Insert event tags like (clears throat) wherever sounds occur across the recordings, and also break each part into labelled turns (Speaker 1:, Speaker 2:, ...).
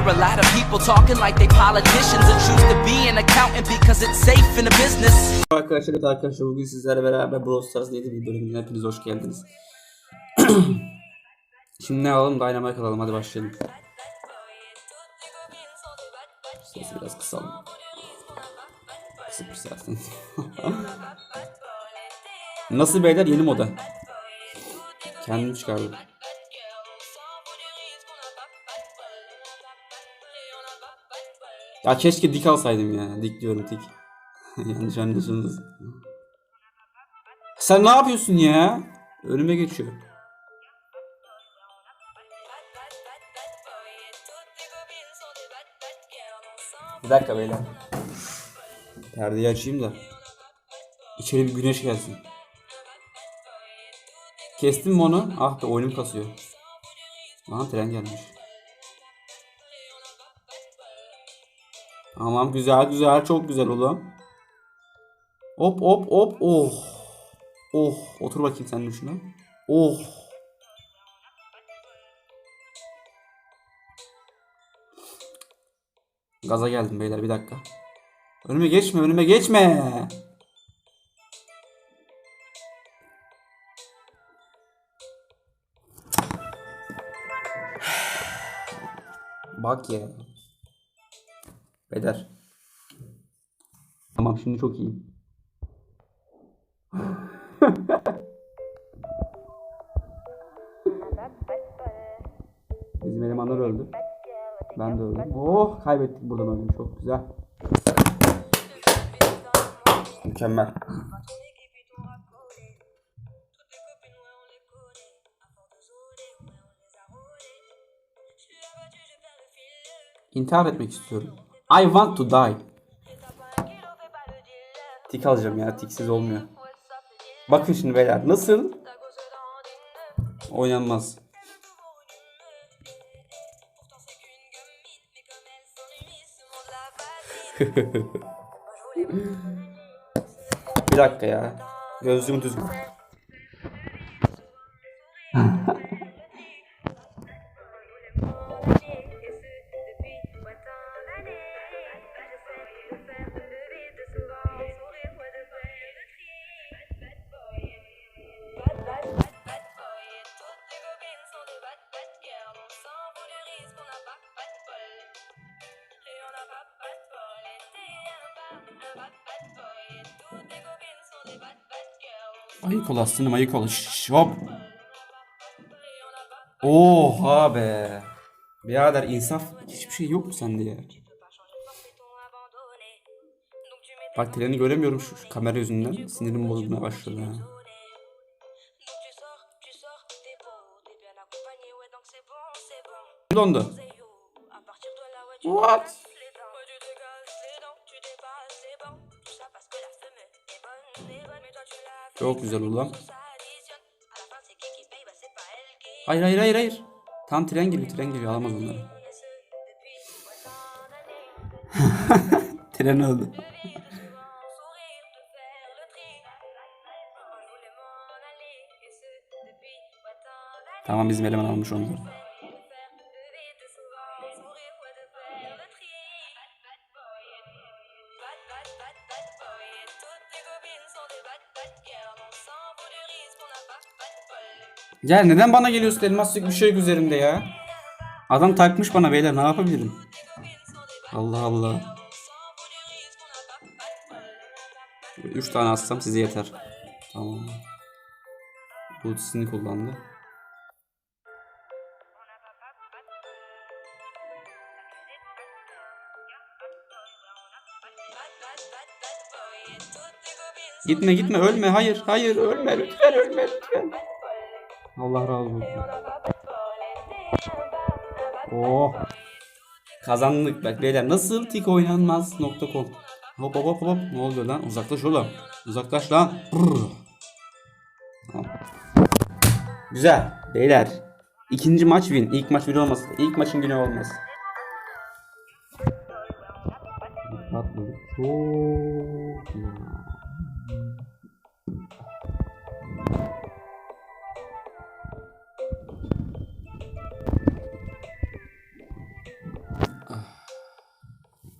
Speaker 1: hear a lot of people talking like they politicians and choose to be an accountant because it's safe in the business.
Speaker 2: Arkadaşlar evet arkadaşlar bugün sizlerle beraber Brawl Stars 7 bir bölümüne hepiniz hoş geldiniz. (clears throat) Şimdi ne alalım? Dynamite alalım hadi başlayalım. Sesi biraz kısalım. Bir zaten. (laughs) Nasıl beyler yeni moda? Kendim çıkardım. Ya keşke dik alsaydım ya. Dik diyorum dik. (laughs) Yanlış anlaşıldınız. Sen ne yapıyorsun ya? Önüme geçiyor. Bir dakika beyler. Perdeyi açayım da. İçeri bir güneş gelsin. Kestim mi onu? Ah be oyunum kasıyor. Aha tren gelmiş. Tamam güzel güzel çok güzel oğlum. Hop hop hop oh. Oh otur bakayım sen de şuna. Oh. Gaza geldim beyler bir dakika. Önüme geçme önüme geçme. Bak ya. Beder. Tamam şimdi çok iyi. (laughs) Bizim elemanlar öldü. Ben de öldüm. Oh kaybettik buradan oyunu çok güzel. Mükemmel. İntihar etmek istiyorum. I want to die. Tik alacağım ya. Tiksiz olmuyor. Bakın şimdi beyler. Nasıl? Oynanmaz. (laughs) Bir dakika ya. Gözlüğümü düzgün. Ayık ol aslanım ayık ol. Şş, hop. Oha be. Birader insaf hiçbir şey yok mu sende ya? Bak treni göremiyorum şu, şu kamera yüzünden. Sinirim bozulmaya başladı ha. Dondu. What? Çok güzel ulan. Hayır hayır hayır hayır. Tam tren geliyor tren geliyor alamaz onları. (laughs) tren öldü. tamam bizim eleman almış onları. Ya neden bana geliyorsun elmas bir şey üzerimde ya. Adam takmış bana beyler ne yapabilirim? Allah Allah. Üç tane atsam size yeter. Tamam. Ultisini kullandı. Gitme gitme ölme. Hayır hayır ölme lütfen ölme lütfen. Allah razı olsun. Oh. Kazandık. Bak beyler nasıl tik oynanmaz nokta.com Hop hop hop hop. Ne oluyor lan? Uzaklaş oğlum. Uzaklaş lan. Tamam. Güzel. Beyler İkinci maç win. İlk maç win olmaz. İlk maçın günü olmaz Çok güzel.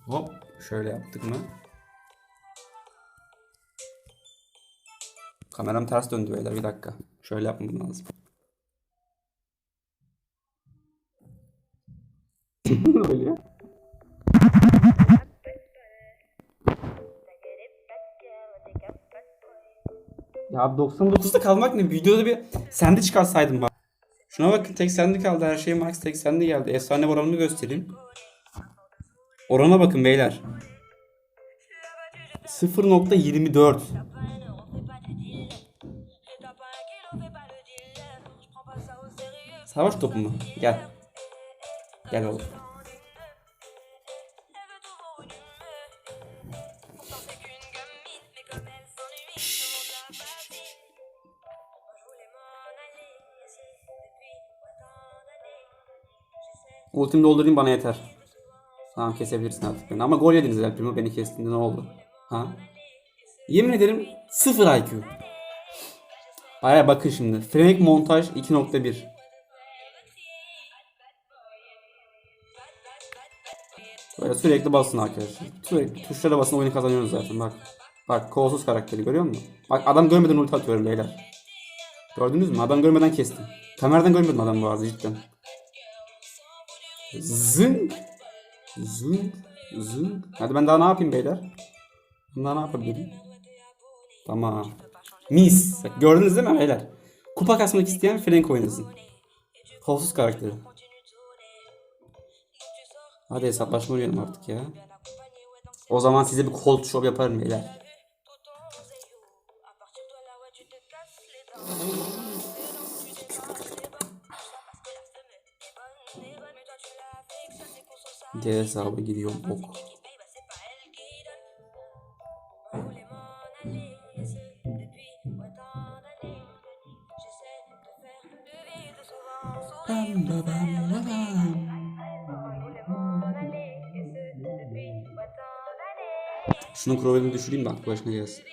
Speaker 2: Hop şöyle yaptık mı? Kameram ters döndü beyler bir dakika. Şöyle yapmam lazım. Ya 99'da kalmak ne? Videoda bir sende çıkarsaydım bak. Şuna bakın tek sende kaldı. Her şey max tek sende geldi. Efsane oranını göstereyim. Orana bakın beyler. 0.24. Savaş topu mu? Gel. Gel oğlum. Ultimi doldurayım bana yeter. Tamam kesebilirsin artık beni. Ama gol yediniz El Primo beni kestiğinde ne oldu? Ha? Yemin ederim 0 IQ. Aya bakın şimdi. Frank montaj 2.1. Böyle sürekli basın arkadaşlar. Sürekli tuşlara basın oyunu kazanıyoruz zaten bak. Bak kolsuz karakteri görüyor musun? Bak adam görmeden ulti atıyorum beyler. Gördünüz mü? Adam görmeden kestim. Kameradan görmedim adam bu arada cidden. Zın. Zın. Zın. Hadi ben daha ne yapayım beyler? Ben daha ne yapabilirim? Tamam. Mis. Gördünüz değil mi beyler? Kupa kasmak isteyen Frank oynasın. Kolsuz karakteri. Hadi hesaplaşma oynayalım artık ya. O zaman size bir cold show yaparım beyler. Diğer hesaba gidiyor bok. Şunun krovelini düşüreyim de aklı başına gelsin.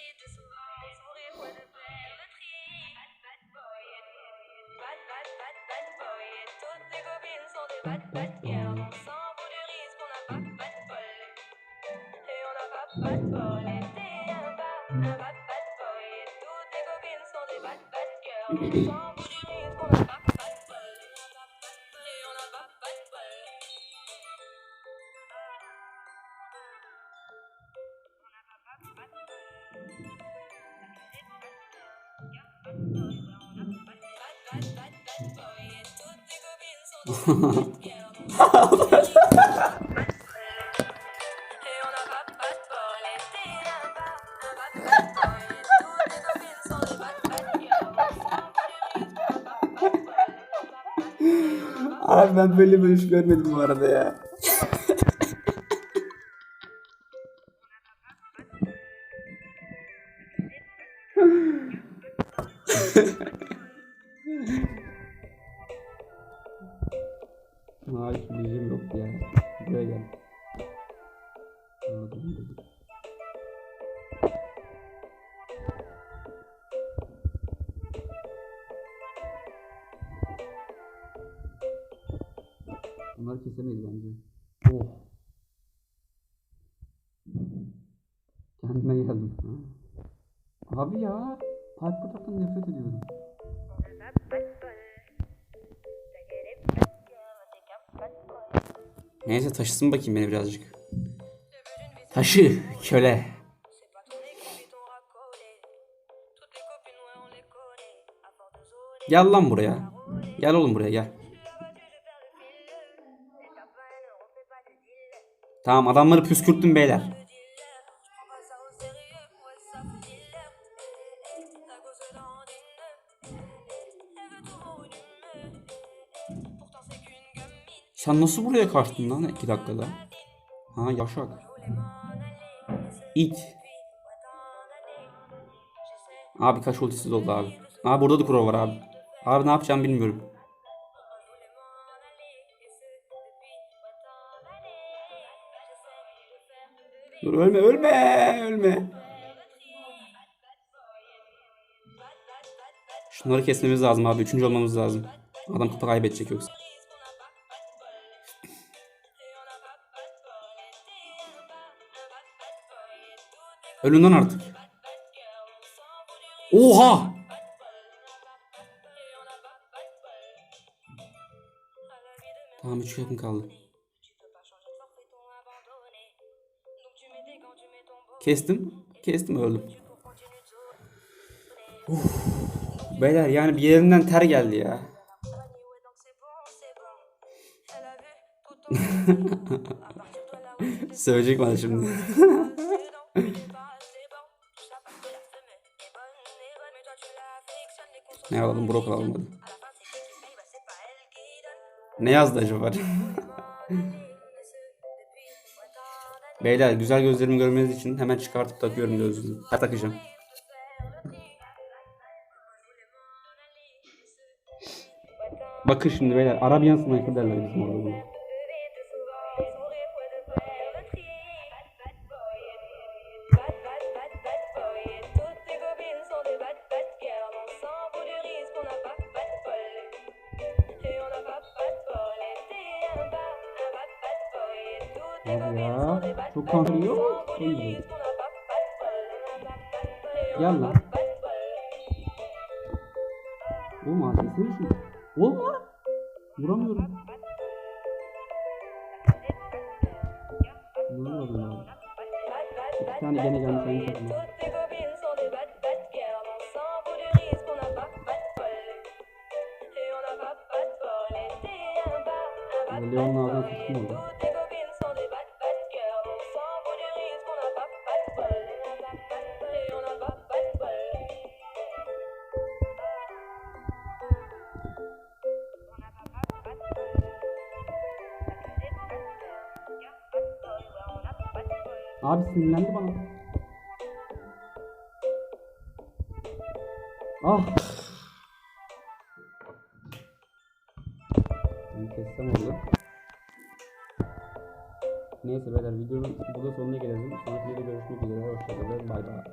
Speaker 2: Ha ha ha. Abi ben böyle iş görmedim bu arada ya. Bunları kesemeyiz bence. Oh. Kendime geldim. Ha. Abi ya. Pipe Protect'tan nefret ediyorum. Neyse taşısın bakayım beni birazcık. Taşı köle. Gel lan buraya. Gel oğlum buraya gel. Tamam adamları püskürttüm beyler. Sen nasıl buraya kaçtın lan 2 dakikada? Ha yaşak. İt. Abi kaç ultisiz oldu abi. Abi burada da kuro var abi. Abi ne yapacağım bilmiyorum. Dur ölme ölme ölme. Şunları kesmemiz lazım abi. Üçüncü olmamız lazım. Adam kupa kaybedecek yoksa. Ölün lan artık. Oha! Tamam 3 yakın kaldı. Kestim. Kestim öldüm. Uf. Beyler yani bir yerinden ter geldi ya. (laughs) Söyleyecek bana şimdi. (laughs) ne alalım? Brok alalım. Ne yazdı acaba? (laughs) Beyler güzel gözlerimi görmeniz için hemen çıkartıp takıyorum gözlüğümü. Ha takacağım. Bakın şimdi beyler Arabian Sniper derler bizim orada Gel lan. Oğlum sesini şu. Olma. Vuramıyorum. Vuramadım abi. İki tane gene gelmiş aynı takıma. Leon'un ağzına sıçtım orada. Abi sinirlendi bana. Ah. Bunu kessem oldu. Neyse beyler videonun burada sonuna gelelim. Sonraki videoda görüşmek üzere. Hoşçakalın. Bay bay.